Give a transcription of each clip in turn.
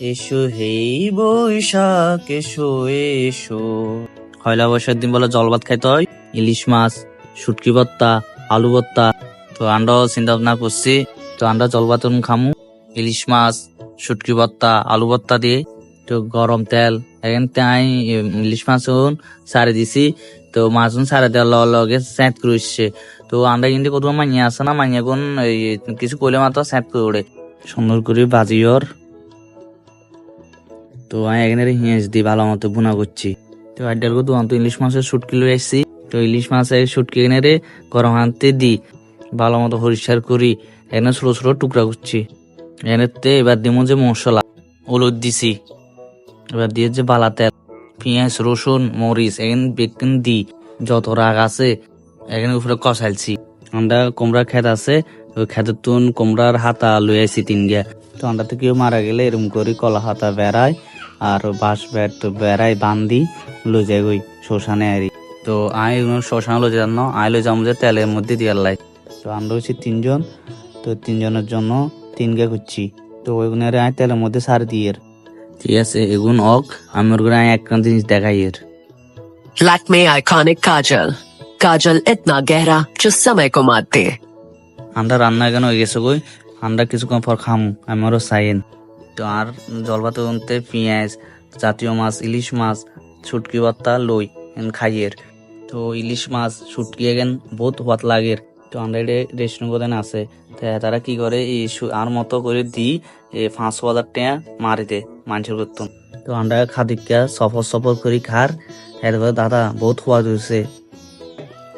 এসো, হেই বৈশাখ, এসো এসো। পয়লা বৈশাখ দিন বলে জল ভাত খাইতে হয় ইলিশ মাছ, শুটকি ভর্তা, আলু ভর্তা। তো আমরা চিন্তা ভাবনা করছি, তো আমরা জল ভাত খামু, ইলিশ মাছ, শুটকি ভর্তা, আলু ভর্তা দিয়ে। তো গরম তেল, এখন তাই ইলিশ মাছ সারে দিছি। তো মাছ সারে দেওয়ার লগে স্যাঁত করে উঠছে। তো আমরা কিন্তু কোথাও মাইয়া আছে না, মাইয়া কোন কিছু কইলে মাত্র স্যাঁত করে সুন্দর করে বাজিওর তো আমি এখানে হিঁস দি ভালো মতো বুনা করছি। তো আড্ডার কত তো ইলিশ মাছের শুটকি লয়ে আসছি তো ইলিশ মাছের শুটকি এনে রে গরম হাতে দি, ভালো মতো পরিষ্কার করি। এখানে ছোট ছোট টুকরা করছি। এখানে তে এবার দিমু যে মশলা, হলুদ দিছি। এবার দিয়ে যে বালা তেল পেঁয়াজ, রসুন, মরিচ, এখানে বেকিং দি, যত রাগ আছে, এখানে উপরে কষাইছি। আমরা কোমরা খেত আছে, ওই খেতের তুন কোমরার হাতা লই আইছি তিন গিয়া তো তো কেউ মারা গেলে এরকম করি কলা হাতা বেড়ায়। আর বাস বেড় তো বেড়াই বান্ধি লো যাই ওই শ্মশানে আরি তো আই শ্মশানে লো জানো আই লো যাম যে তেলের মধ্যে দিয়ার লাই। তো আমরা হচ্ছি তিনজন তো তিনজনের জন্য তিন গে করছি তো ওইগুনারে আই তেলের মধ্যে সার দিয়ের। ঠিক আছে এগুন অক আমার গুণ আই একটা জিনিস দেখাই এর। ব্ল্যাক মে আইকনিক কাজল। কাজল ইতনা গেহরা জো সময় কো মারতে আমরা রান্না কেন হয়ে গেছে কই আমরা কিছুক্ষণ পর খামু আমারও সাইন আর জলভাতে উনতে পেঁয়াজ জাতীয় মাছ ইলিশ মাছ শুটকি ভর্তা লই এন খাইয়ের। তো ইলিশ মাছ শুটকি এগেন বহুত হাত লাগের তো আমরা এটা রেস্টুরেন্ট আছে। তো তারা কি করে এই আর মতো করে দি পাঁচশো হাজার টাকা মারি দে মানুষের করতাম তো। আমরা খাদিকা সফর সফর করি খার। এরপরে দাদা বহুত সোয়াদ হয়েছে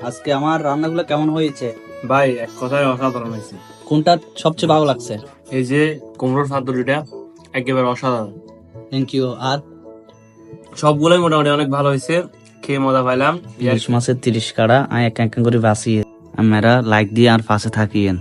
আজকে আমার রান্নাগুলো কেমন হয়েছে? ভাই এক কথায় অসাধারণ হয়েছে। কোনটা সবচেয়ে ভালো লাগছে? এই যে কুমড়োর পাতুরিটা একেবারে অসাধারণ। থ্যাংক ইউ আর? সবগুলোই মোটামুটি অনেক ভালো হয়েছে। খেয়ে মজা পাইলাম। ইলিশ মাছের তিরিশ কাড়া আমি এক এক করে বাঁচিয়ে। আমরা লাইক দিয়ে আর পাশে থাকিয়েন